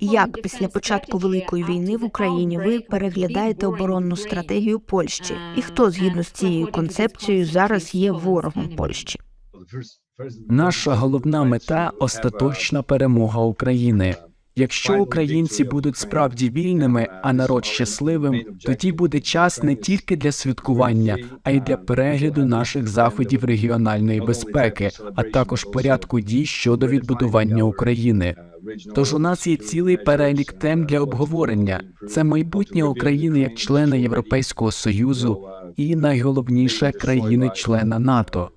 Як після початку великої війни в Україні ви переглядаєте оборонну стратегію Польщі? І хто згідно з цією концепцією зараз є ворогом Польщі? Наша головна мета остаточна перемога України. Якщо українці будуть справді вільними, а народ щасливим, тоді буде час не тільки для святкування, а й для перегляду наших заходів регіональної безпеки, а також порядку дій щодо відбудування України. Тож у нас є цілий перелік тем для обговорення. Це майбутнє України як члена Європейського союзу і найголовніше країни-члена НАТО.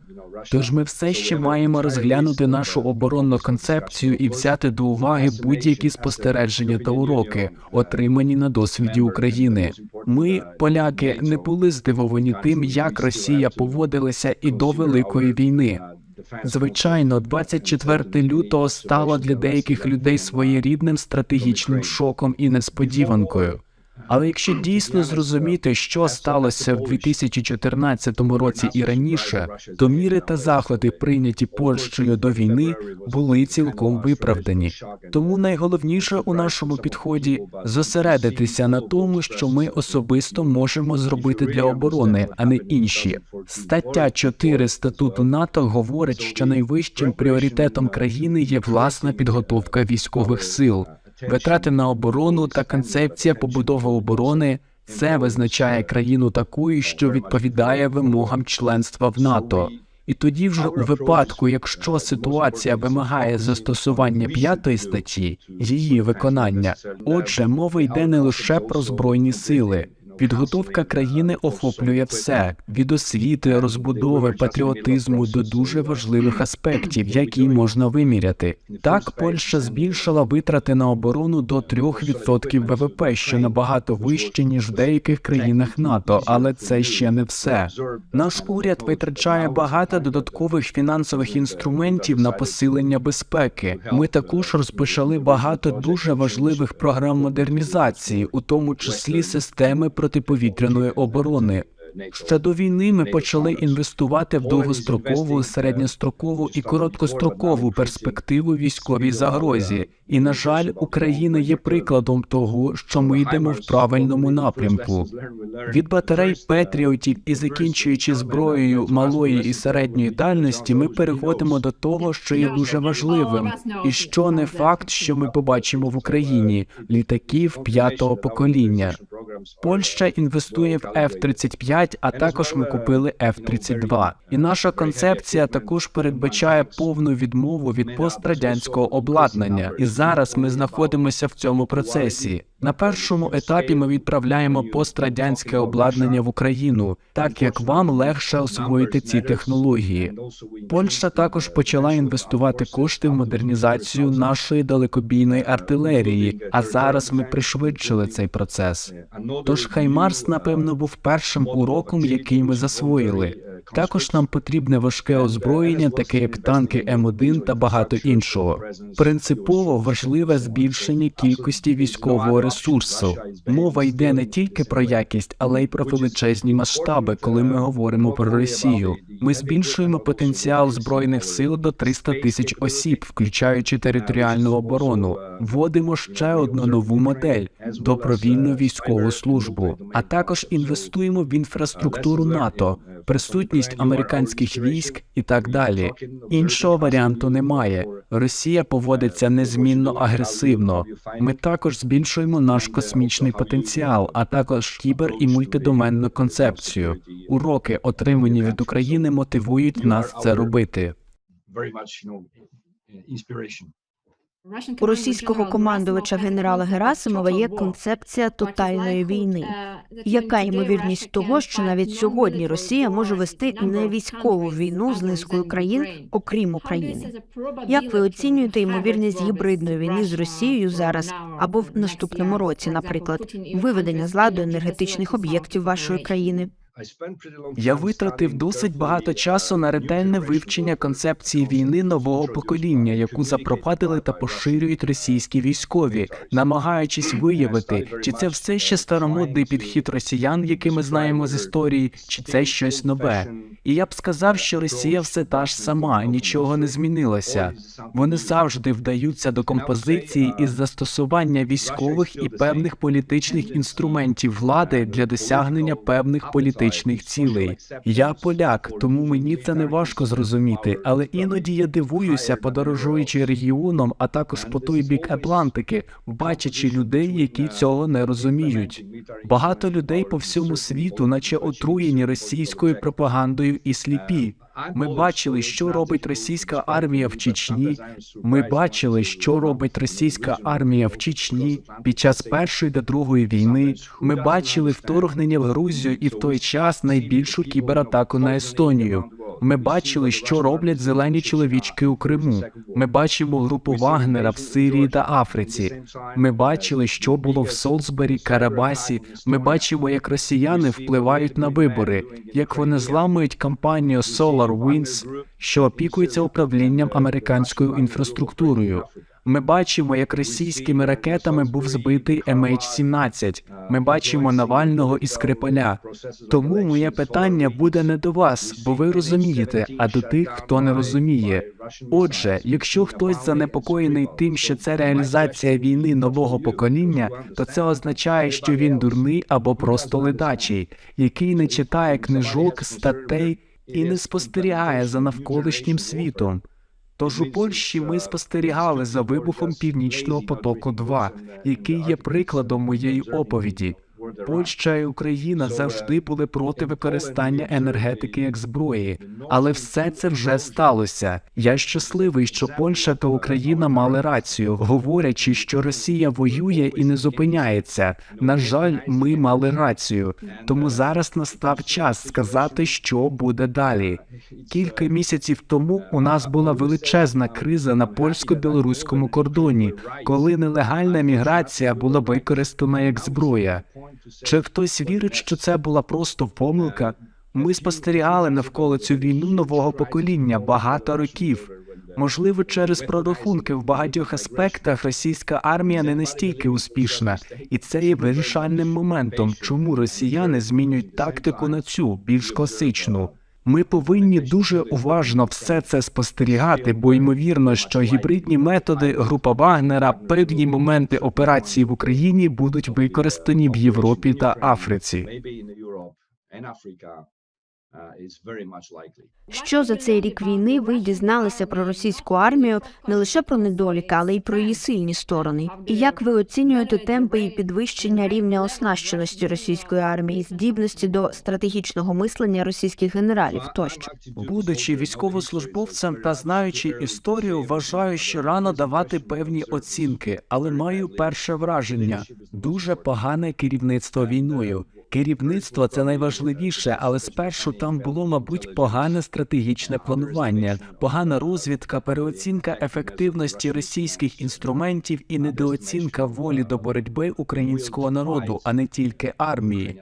Тож ми все ще маємо розглянути нашу оборонну концепцію і взяти до уваги будь-які спостереження та уроки, отримані на досвіді України. Ми, поляки, не були здивовані тим, як Росія поводилася і до великої війни. Звичайно, 24 лютого стало для деяких людей своєрідним стратегічним шоком і несподіванкою. Але якщо дійсно зрозуміти, що сталося в 2014 році і раніше, то міри та заходи, прийняті Польщею до війни, були цілком виправдані. Тому найголовніше у нашому підході зосередитися на тому, що ми особисто можемо зробити для оборони, а не інші. Стаття 4 статуту НАТО говорить, що найвищим пріоритетом країни є власна підготовка військових сил. Витрати на оборону та концепція побудови оборони це визначає країну такою, що відповідає вимогам членства в НАТО. І тоді, вже у випадку, якщо ситуація вимагає застосування п'ятої статті, її виконання, отже, мова йде не лише про збройні сили. Підготовка країни охоплює все від освіти, розбудови, патріотизму до дуже важливих аспектів, які можна виміряти. Так, Польща збільшила витрати на оборону до 3% ВВП, що набагато вище ніж в деяких країнах НАТО, але це ще не все. Наш уряд витрачає багато додаткових фінансових інструментів на посилення безпеки. Ми також розпочали багато дуже важливих програм модернізації, у тому числі системи протиповітряної оборони. Ще до війни ми почали інвестувати в довгострокову, середньострокову і короткострокову перспективу військовій загрозі. І на жаль, Україна є прикладом того, що ми йдемо в правильному напрямку. Від батарей Петріотів і закінчуючи зброєю малої і середньої дальності, ми переходимо до того, що є дуже важливим, і що не факт, що ми побачимо в Україні літаків п'ятого покоління. Польща інвестує в F-35, а також ми купили F-32. І наша концепція також передбачає повну відмову від пострадянського обладнання. І зараз ми знаходимося в цьому процесі. На першому етапі ми відправляємо пострадянське обладнання в Україну, так як вам легше освоїти ці технології. Польща також почала інвестувати кошти в модернізацію нашої далекобійної артилерії. А зараз ми пришвидшили цей процес. Тож Хаймарс, напевно, був першим уроком, який ми засвоїли. Також нам потрібне важке озброєння, таке як танки М1 та багато іншого. Принципово важливе збільшення кількості військового ресурсу. Мова йде не тільки про якість, але й про величезні масштаби, коли ми говоримо про Росію. Ми збільшуємо потенціал збройних сил до 300 тисяч осіб, включаючи територіальну оборону. Вводимо ще одну нову модель добровільну військову службу, а також інвестуємо в інфраструктуру НАТО, присутність американських військ і так далі. Іншого варіанту немає. Росія поводиться незмінно агресивно. Ми також збільшуємо наш космічний потенціал, а також кібер і мультидоменну концепцію. Уроки, отримані від України, мотивують нас це робити. У російського командувача генерала Герасимова є концепція тотальної війни. Яка ймовірність того, що навіть сьогодні Росія може вести не військову війну з низкою країн, окрім України? Як ви оцінюєте ймовірність гібридної війни з Росією зараз або в наступному році, наприклад, виведення з ладу енергетичних об'єктів вашої країни? Я витратив досить багато часу на ретельне вивчення концепції війни нового покоління, яку запровадили та поширюють російські військові, намагаючись виявити, чи це все ще старомодний підхід росіян, який ми знаємо з історії, чи це щось нове. І я б сказав, що Росія все та ж сама, нічого не змінилося. Вони завжди вдаються до композиції із застосування військових і певних політичних інструментів влади для досягнення певних політичних цілей. Я поляк, тому мені це не важко зрозуміти, але іноді я дивуюся, подорожуючи регіоном, а також по той бік Атлантики, бачачи людей, які цього не розуміють. Багато людей по всьому світу, наче отруєні російською пропагандою і сліпі. Ми бачили, що робить російська армія в Чечні. Ми бачили, що робить російська армія в Чечні під час першої та другої війни. Ми бачили вторгнення в Грузію і в той час найбільшу кібератаку на Естонію. Ми бачили, що роблять зелені чоловічки у Криму. Ми бачимо групу Вагнера в Сирії та Африці. Ми бачили, що було в Солсбері, Карабасі. Ми бачимо, як росіяни впливають на вибори, як вони зламують кампанію SolarWinds, що опікується управлінням американською інфраструктурою. Ми бачимо, як російськими ракетами був збитий MH17. Ми бачимо Навального і Скрипаля. Тому моє питання буде не до вас, бо ви розумієте, а до тих, хто не розуміє. Отже, якщо хтось занепокоєний тим, що це реалізація війни нового покоління, то це означає, що він дурний або просто ледачий, який не читає книжок, статей і не спостерігає за навколишнім світом. Тож у Польщі ми спостерігали за вибухом Північного потоку 2 який є прикладом моєї оповіді. Польща і Україна завжди були проти використання енергетики як зброї, але все це вже сталося. Я щасливий, що Польща та Україна мали рацію, говорячи, що Росія воює і не зупиняється. На жаль, ми мали рацію. Тому зараз настав час сказати, що буде далі. Кілька місяців тому у нас була величезна криза на польсько-білоруському кордоні, коли нелегальна міграція була використана як зброя. Чи хтось вірить, що це була просто помилка? Ми спостерігали навколо цю війну нового покоління багато років. Можливо, через прорахунки в багатьох аспектах російська армія не настільки успішна, і це є вирішальним моментом, чому росіяни змінюють тактику на цю більш класичну. Ми повинні дуже уважно все це спостерігати, бо ймовірно, що гібридні методи група Вагнера певні моменти операції в Україні будуть використані в Європі та Африці. Що за цей рік війни ви дізналися про російську армію не лише про недоліки, але й про її сильні сторони? І як ви оцінюєте темпи і підвищення рівня оснащеності російської армії, здібності до стратегічного мислення російських генералів тощо? Будучи військовослужбовцем та знаючи історію, вважаю, що рано давати певні оцінки, але маю перше враження дуже погане керівництво війною. Керівництво це найважливіше, але спершу там було, мабуть, погане стратегічне планування, погана розвідка, переоцінка ефективності російських інструментів і недооцінка волі до боротьби українського народу, а не тільки армії.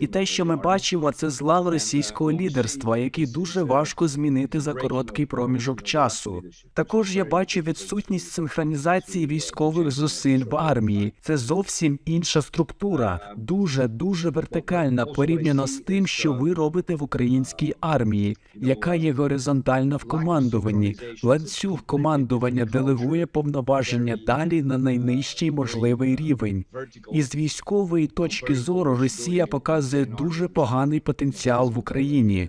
І те, що ми бачимо, це злам російського лідерства, який дуже важко змінити за короткий проміжок часу. Також я бачу відсутність синхронізації військових зусиль в армії. Це зовсім інша структура, дуже дуже вертикальна порівняно з тим, що ви робите в українській армії, яка є горизонтальна в командуванні. Ланцюг командування делегує повноваження далі на найнижчий можливий рівень. І з військової точки зору Росія показує дуже поганий потенціал в Україні.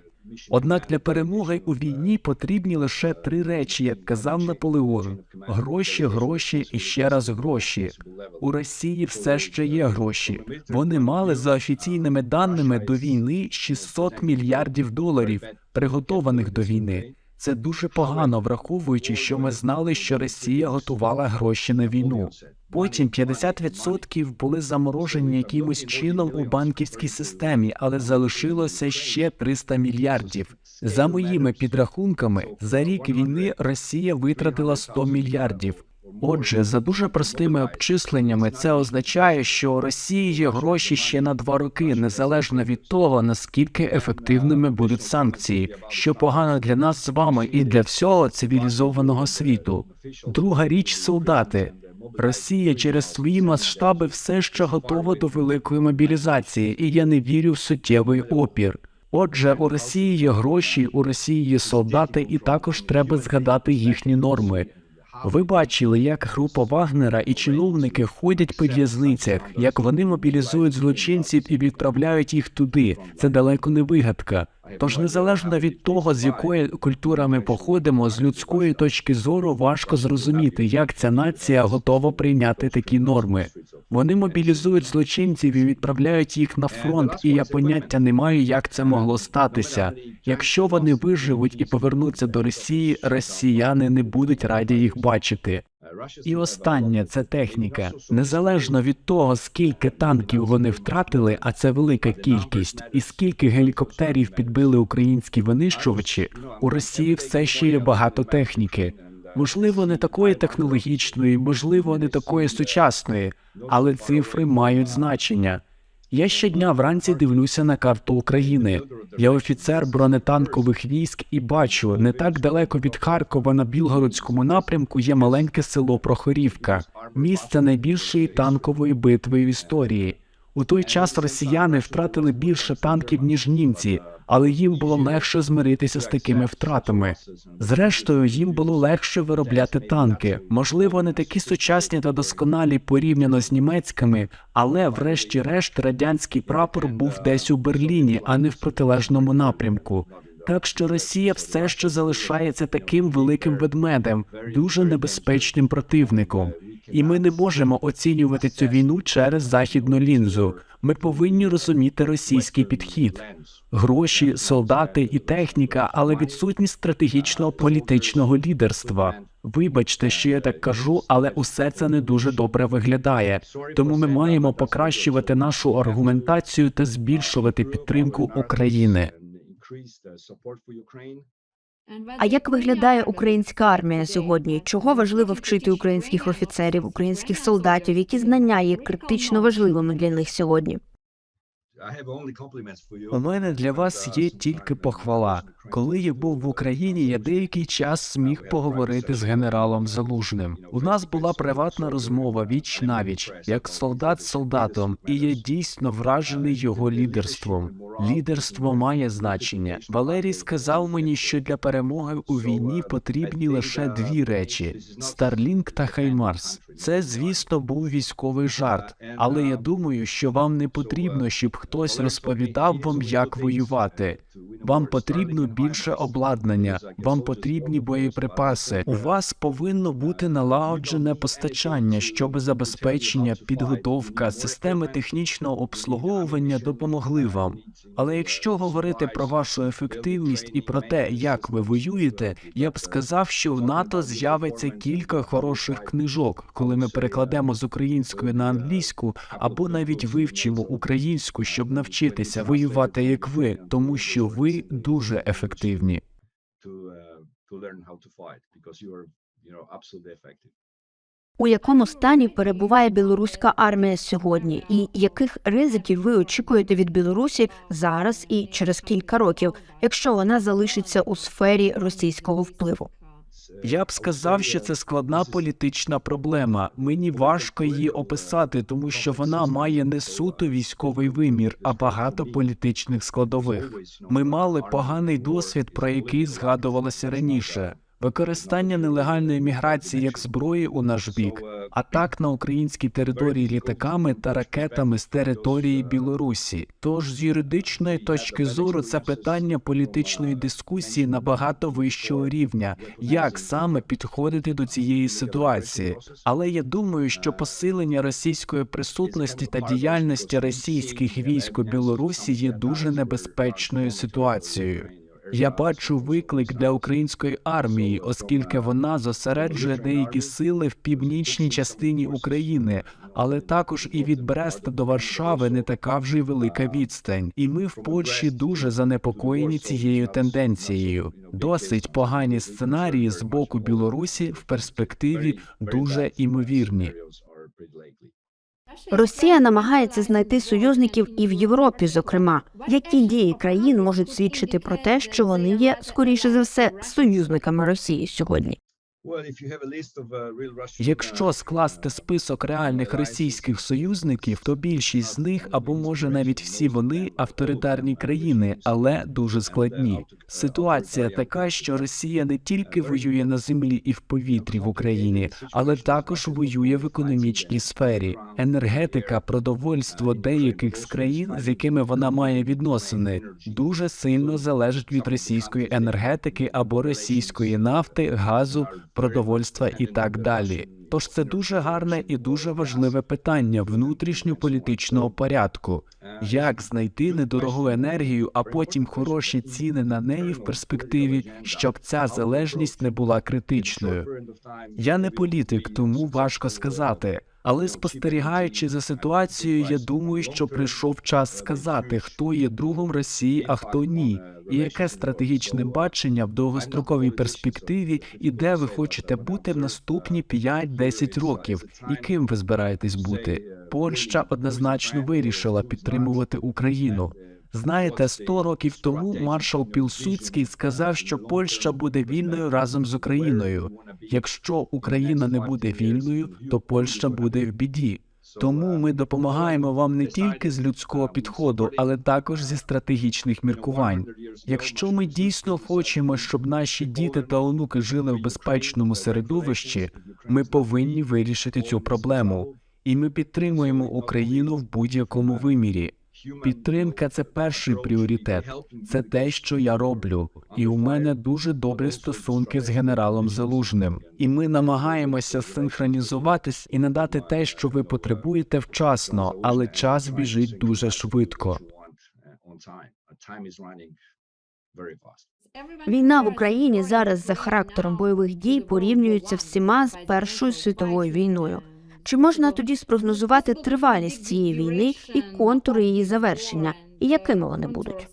Однак для перемоги у війні потрібні лише три речі, як казав Наполеон: гроші, гроші і ще раз гроші. У Росії все ще є гроші. Вони мали за офіційними даними до війни 600 мільярдів доларів, приготованих до війни. Це дуже погано, враховуючи, що ми знали, що Росія готувала гроші на війну. Потім 50% були заморожені якимось чином у банківській системі, але залишилося ще 300 мільярдів. За моїми підрахунками, за рік війни Росія витратила 100 мільярдів. Отже, за дуже простими обчисленнями, це означає, що у Росії є гроші ще на два роки, незалежно від того, наскільки ефективними будуть санкції, що погано для нас з вами і для всього цивілізованого світу. Друга річ солдати. Росія через свої масштаби все ще готова до великої мобілізації, і я не вірю в суттєвий опір. Отже, у Росії є гроші, у Росії є солдати, і також треба згадати їхні норми. Ви бачили, як група Вагнера і чиновники ходять по в'язницях, як вони мобілізують злочинців і відправляють їх туди. Це далеко не вигадка. Тож, незалежно від того, з якої культури ми походимо, з людської точки зору важко зрозуміти, як ця нація готова прийняти такі норми. Вони мобілізують злочинців і відправляють їх на фронт, і я поняття не маю, як це могло статися. Якщо вони виживуть і повернуться до Росії, росіяни не будуть раді їх бачити. І останнє це техніка. Незалежно від того, скільки танків вони втратили, а це велика кількість, і скільки гелікоптерів підбили українські винищувачі, у Росії все ще є багато техніки. Можливо, не такої технологічної, можливо, не такої сучасної, але цифри мають значення. Я щодня вранці дивлюся на карту України. Я офіцер бронетанкових військ і бачу, не так далеко від Харкова на Білгородському напрямку є маленьке село Прохорівка, місце найбільшої танкової битви в історії. У той час росіяни втратили більше танків ніж німці, але їм було легше змиритися з такими втратами. Зрештою, їм було легше виробляти танки. Можливо, не такі сучасні та досконалі порівняно з німецькими, але, врешті-решт, радянський прапор був десь у Берліні, а не в протилежному напрямку. Так що Росія все ще залишається таким великим ведмедем, дуже небезпечним противником. І ми не можемо оцінювати цю війну через західну лінзу. Ми повинні розуміти російський підхід гроші, солдати і техніка, але відсутність стратегічного політичного лідерства. Вибачте, що я так кажу, але усе це не дуже добре виглядає. Тому ми маємо покращувати нашу аргументацію та збільшувати підтримку України. А як виглядає українська армія сьогодні? Чого важливо вчити українських офіцерів, українських солдатів? Які знання є критично важливими для них сьогодні? У мене для вас є тільки похвала. Коли я був в Україні, я деякий час зміг поговорити з генералом Залужним. У нас була приватна розмова віч навіч, як солдат з солдатом, і я дійсно вражений його лідерством. Лідерство має значення. Валерій сказав мені, що для перемоги у війні потрібні лише дві речі: Старлінг та Хаймарс. Це, звісно, був військовий жарт, але я думаю, що вам не потрібно, щоб хтось розповідав вам, як воювати. Вам потрібно більше обладнання, вам потрібні боєприпаси. У вас повинно бути налагоджене постачання, щоб забезпечення, підготовка, системи технічного обслуговування допомогли вам. Але якщо говорити про вашу ефективність і про те, як ви воюєте, я б сказав, що в НАТО з'явиться кілька хороших книжок, коли ми перекладемо з української на англійську, або навіть вивчимо українську, щоб навчитися воювати як ви, тому що ви дуже ефективні. uh. У якому стані перебуває білоруська армія сьогодні, і яких ризиків ви очікуєте від Білорусі зараз і через кілька років, якщо вона залишиться у сфері російського впливу? Я б сказав, що це складна політична проблема. Мені важко її описати, тому що вона має не суто військовий вимір, а багато політичних складових. Ми мали поганий досвід, про який згадувалося раніше. Використання нелегальної міграції як зброї у наш бік, атак на українській території літаками та ракетами з території Білорусі. Тож з юридичної точки зору це питання політичної дискусії набагато вищого рівня, як саме підходити до цієї ситуації. Але я думаю, що посилення російської присутності та діяльності російських військ у Білорусі є дуже небезпечною ситуацією. Я бачу виклик для української армії, оскільки вона зосереджує деякі сили в північній частині України, але також і від Бреста до Варшави не така вже й велика відстань. І ми в Польщі дуже занепокоєні цією тенденцією. Досить погані сценарії з боку Білорусі в перспективі дуже імовірні. Росія намагається знайти союзників і в Європі, зокрема, які дії країн можуть свідчити про те, що вони є скоріше за все союзниками Росії сьогодні. Якщо скласти список реальних російських союзників, то більшість з них або може навіть всі вони авторитарні країни, але дуже складні. Ситуація така, що Росія не тільки воює на землі і в повітрі в Україні, але також воює в економічній сфері. Енергетика, продовольство деяких з країн, з якими вона має відносини, дуже сильно залежить від російської енергетики або російської нафти, газу, продовольства і так далі. Тож це дуже гарне і дуже важливе питання внутрішньополітичного порядку. Як знайти недорогу енергію, а потім хороші ціни на неї в перспективі, щоб ця залежність не була критичною? Я не політик, тому важко сказати. Але спостерігаючи за ситуацією, я думаю, що прийшов час сказати, хто є другом Росії, а хто ні, і яке стратегічне бачення в довгостроковій перспективі, і де ви хочете бути в наступні 5-10 років, і ким ви збираєтесь бути. Польща однозначно вирішила підтримувати Україну. Знаєте, 100 років тому маршал Пілсудський сказав, що Польща буде вільною разом з Україною. Якщо Україна не буде вільною, то Польща буде в біді. Тому ми допомагаємо вам не тільки з людського підходу, але також зі стратегічних міркувань. Якщо ми дійсно хочемо, щоб наші діти та онуки жили в безпечному середовищі, ми повинні вирішити цю проблему, і ми підтримуємо Україну в будь-якому вимірі. Підтримка це перший пріоритет. Це те, що я роблю, і у мене дуже добрі стосунки з генералом Залужним. І ми намагаємося синхронізуватись і надати те, що ви потребуєте вчасно, але час біжить дуже швидко. Війна в Україні зараз за характером бойових дій порівнюється всіма з Першою світовою війною. Чи можна тоді спрогнозувати тривалість цієї війни і контури її завершення, і якими вони будуть?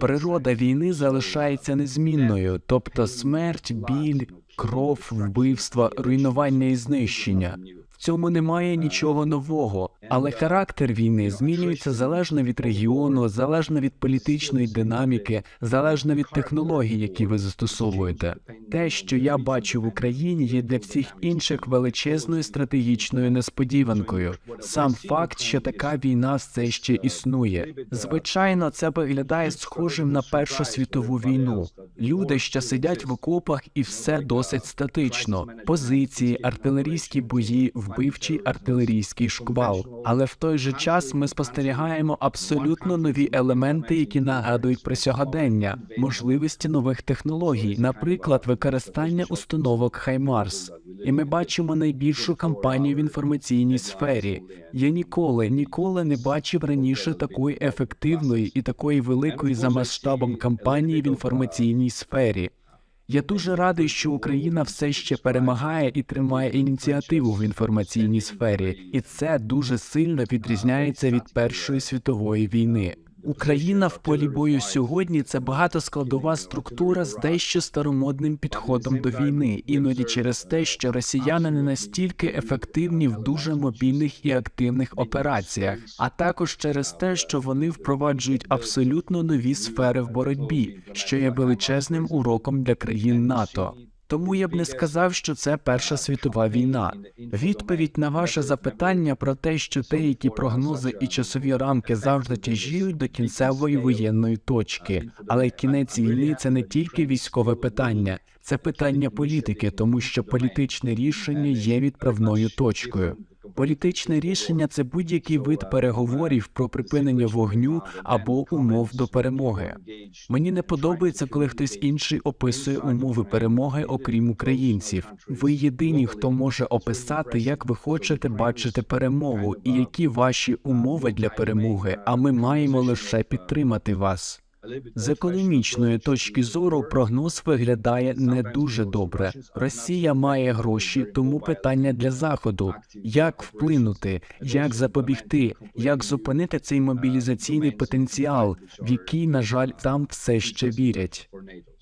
Природа війни залишається незмінною, тобто смерть, біль, кров, вбивства, руйнування і знищення. В цьому немає нічого нового, але характер війни змінюється залежно від регіону, залежно від політичної динаміки, залежно від технологій, які ви застосовуєте. Те, що я бачу в Україні, є для всіх інших величезною стратегічною несподіванкою. Сам факт, що така війна все ще існує. Звичайно, це виглядає схожим на Першу світову війну. Люди, що сидять в окопах, і все досить статично: позиції, артилерійські бої, вбивчий артилерійський шквал. Але в той же час ми спостерігаємо абсолютно нові елементи, які нагадують про сьогодення, можливості нових технологій, наприклад, використання установок Хаймарс. І ми бачимо найбільшу кампанію в інформаційній сфері. Я ніколи, ніколи не бачив раніше такої ефективної і такої великої за масштабом кампанії в інформаційній сфері. Я дуже радий, що Україна все ще перемагає і тримає ініціативу в інформаційній сфері, і це дуже сильно відрізняється від Першої світової війни. Україна в полі бою сьогодні це багатоскладова структура з дещо старомодним підходом до війни, іноді через те, що росіяни не настільки ефективні в дуже мобільних і активних операціях, а також через те, що вони впроваджують абсолютно нові сфери в боротьбі, що є величезним уроком для країн НАТО. Тому я б не сказав, що це Перша світова війна. Відповідь на ваше запитання про те, що деякі прогнози і часові рамки завжди тяжіють до кінцевої воєнної точки, але кінець війни це не тільки військове питання, це питання політики, тому що політичне рішення є відправною точкою. Політичне рішення це будь-який вид переговорів про припинення вогню або умов до перемоги. Мені не подобається, коли хтось інший описує умови перемоги, окрім українців. Ви єдині, хто може описати, як ви хочете бачити перемогу і які ваші умови для перемоги. А ми маємо лише підтримати вас. З економічної точки зору прогноз виглядає не дуже добре. Росія має гроші, тому питання для заходу: як вплинути, як запобігти, як зупинити цей мобілізаційний потенціал, в який, на жаль, там все ще вірять.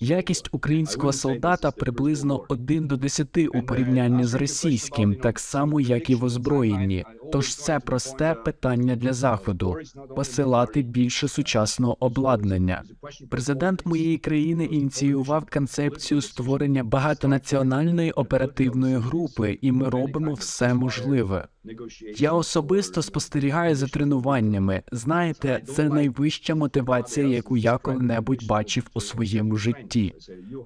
Якість українського солдата приблизно 1 до 10 у порівнянні з російським, так само як і в озброєнні. Тож це просте питання для заходу посилати більше сучасного обладнання. Президент моєї країни ініціював концепцію створення багатонаціональної оперативної групи, і ми робимо все можливе. Я особисто спостерігаю за тренуваннями. Знаєте, це найвища мотивація, яку я коли-небудь бачив у своєму житті.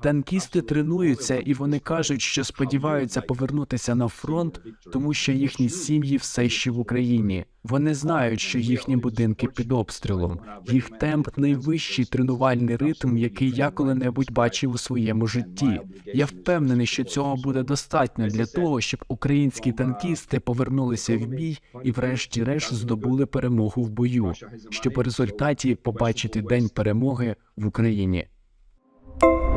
Танкісти тренуються, і вони кажуть, що сподіваються повернутися на фронт, тому що їхні сім'ї все ще в Україні. Вони знають, що їхні будинки під обстрілом. Їх темп найвищий тренувальний ритм, який я коли-небудь бачив у своєму житті. Я впевнений, що цього буде достатньо для того, щоб українські танкісти повернулися в бій і, врешті-решт, здобули перемогу в бою, щоб у результаті побачити день перемоги в Україні. you